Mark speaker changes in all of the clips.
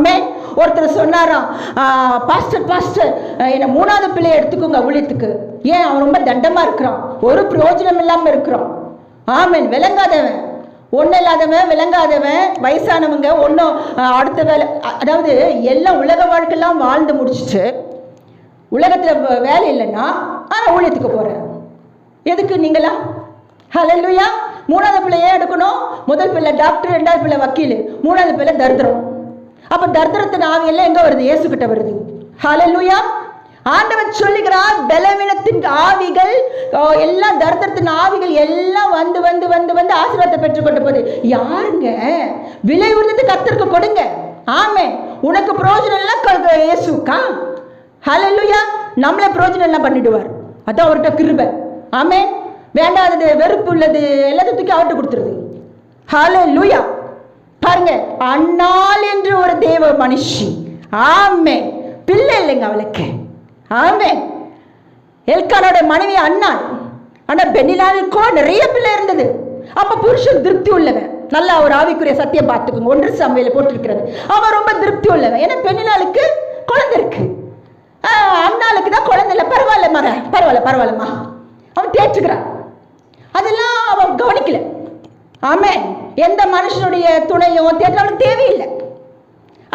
Speaker 1: ஆமே ஒருத்தர் சொன்னாராம் பாஸ்டர் பாஸ்டர் என்ன மூணாவது பிள்ளையை எடுத்துக்கோங்க ஊழியத்துக்கு. ஏன்? அவன் ரொம்ப தண்டமா இருக்கிறான். ஒரு பிரயோஜனம் இல்லாம இருக்கிறான். ஆமேன். விளங்காதவன். ஒன்றும் இல்லாதவன் விளங்காதவன். வயசானவங்க ஒன்றும் அடுத்த வேலை அதாவது எல்லாம் உலக வாழ்க்கையெல்லாம் வாழ்ந்து முடிச்சுட்டு உலகத்தில் வேலை இல்லைன்னா ஆனால் ஊழியத்துக்கு போகிறேன் எதுக்கு நீங்களா ஹalleluya மூணாவது பிள்ளை ஏன் எடுக்கணும். முதல் பிள்ளை டாக்டர் ரெண்டாவது பிள்ளை வக்கீல். மூணாவது பிள்ளை தரித்திரம் அப்போ தர்தரத்தின் ஆவி எல்லாம் எங்கே வருது? இயேசுகிட்ட வருது. ஹலலுயா ஆண்டவன் சொல்லுகிறார் பலவீனத்தின் ஆவிகள் எல்லாம் தர்தரத்தின் ஆவிகள் எல்லாம் வந்து வந்து வந்து வந்து ஆசீர்வாதத்தை பெற்றுக்கொண்டு போகுது. யாருங்க? விலை உறுதி கத்திற்கு கொடுங்க. ஆமே உனக்கு பிரயோஜனம் எல்லாம் இயேசுக்கா ஹலலுயா நம்மளே பிரயோஜனம் எல்லாம் பண்ணிடுவார். அதான் அவர்கிட்ட கிருபை. ஆமே வேண்டாதது வெறுப்பு உள்ளது எல்லாத்தையும் தூக்கி அவர்கிட்ட கொடுத்துருது. ஹalleluya பாருங்க அண்ணாள் என்று ஒரு தேவ மனுஷி. ஆமே பிள்ளை இல்லைங்க அவளுக்கு. ஆமே எல்கானோட மனைவி அண்ணாள். ஆனா பெண்ணிலாவுக்கோ நிறைய பிள்ளை இருந்தது. அப்ப புருஷன் திருப்தி உள்ளவன். நல்லா ஒரு ஆவிக்குரிய சத்தியம் பார்த்துக்கோங்க. ஒன்று சமையல போட்டிருக்கிறது. அவன் ரொம்ப திருப்தி உள்ளவன். ஏன்னா பெண்ணிலாளுக்கு குழந்தை இருக்கு. ஆஹ், அண்ணாளுக்கு தான் குழந்தை இல்லை. பரவாயில்ல மக. பரவாயில்ல பரவாயில்லம்மா. அவன் தேற்றுக்கிறான். ஆமே எந்த மனுஷனுடைய துணையும் தேற்ற அவனுக்கு தேவையில்லை.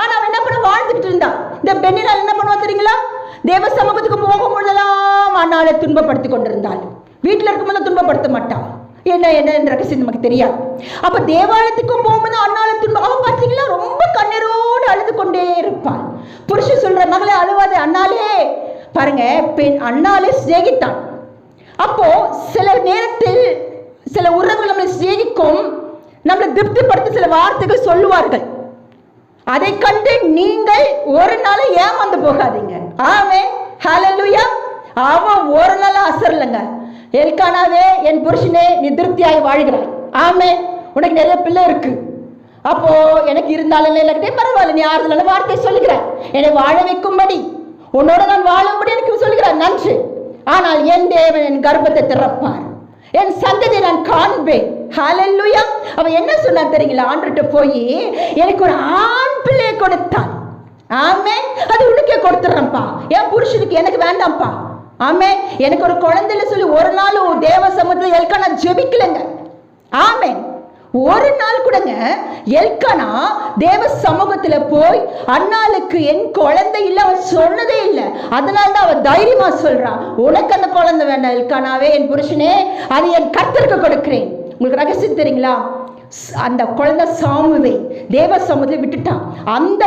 Speaker 1: ஆனால் அவன் என்ன பண்ண? வாழ்ந்துட்டு இருந்தான். இந்த பெண்ணினால் என்ன பண்ணுவா தெரியுங்களா? தேவ சமூகத்துக்கு போகும்போதெல்லாம் அண்ணாவை துன்பப்படுத்தி கொண்டிருந்தாள். வீட்டில் இருக்கும்போது துன்பப்படுத்த மாட்டான். என்ன என்ன ரகசியம் நமக்கு தெரியாது. அப்ப தேவாலயத்துக்கும் போகும்போது அண்ணால துன்பம் அவன் பார்த்தீங்களா ரொம்ப கண்ணீரோடு அழுது கொண்டே இருப்பான். புருஷன் சொல்ற மகளே அழுவாதே அண்ணாலே. பாருங்க பெண் அண்ணாலே சிநேகித்தான். அப்போ சில நேரத்தில் சில உறவுகள் நம்மளை சிநேகிக்கும் நம்மளை திருப்திப்படுத்த சில வார்த்தைகள் சொல்லுவார்கள். அதை கண்டு நீங்கள் ஒரு நாள் ஏமாந்து போகாதீங்க. ஆமே ஹலலுயா அவன் ஒரு நாள் அசரலங்க. எல்கானாவே என் புருஷனே நீ திருப்தியாகி வாழ்கிறாய். ஆமே உனக்கு நிறைய பிள்ளை இருக்கு. அப்போ எனக்கு இருந்தாலும் இல்லைக்கிட்டே பரவாயில்ல நீ ஆறுதலான வார்த்தை சொல்லுகிறேன் என்னை வாழ வைக்கும்படி. உன்னோட நான் வாழும்படி எனக்கு சொல்லுகிறேன் நன்று. ஆனால் என் தேவன் என் கர்ப்பத்தை திறப்பார். என் சந்ததி நான் காண்பேன். ஹாலல்லுயா அவன் என்ன சொன்னான் தெரியுங்களா? ஆண்டுகிட்ட போய் எனக்கு ஒரு ஆண் பிள்ளையை கொடுத்தான். ஆமே அது உனக்கே கொடுத்துட்றேன்ப்பா என் புருஷனுக்கு எனக்கு வேண்டாம்ப்பா. ஆமே எனக்கு ஒரு குழந்தைல சொல்லி ஒரு நாள் தேவ சமூகத்தில் நான் ஜெபிக்கலைங்க. ஆமே ஒரு நாள் கூடங்க எல்கானா தேவ சமூகத்துல போய் அண்ணாளுக்கு என் குழந்தை இல்லை அவன் சொன்னதே இல்லை. அதனால தான் அவன் தைரியமா சொல்றான் உனக்கு அந்த குழந்தை வேண்டாம் எல்கானாவே என் புருஷனே அது என் கர்த்தருக்கு கொடுக்கிறேன். உங்களுக்கு ரகசியம் தெரியுங்களா? அந்த குழந்தை சாமுவை தேவ சமூகத்தை விட்டுட்டான். அந்த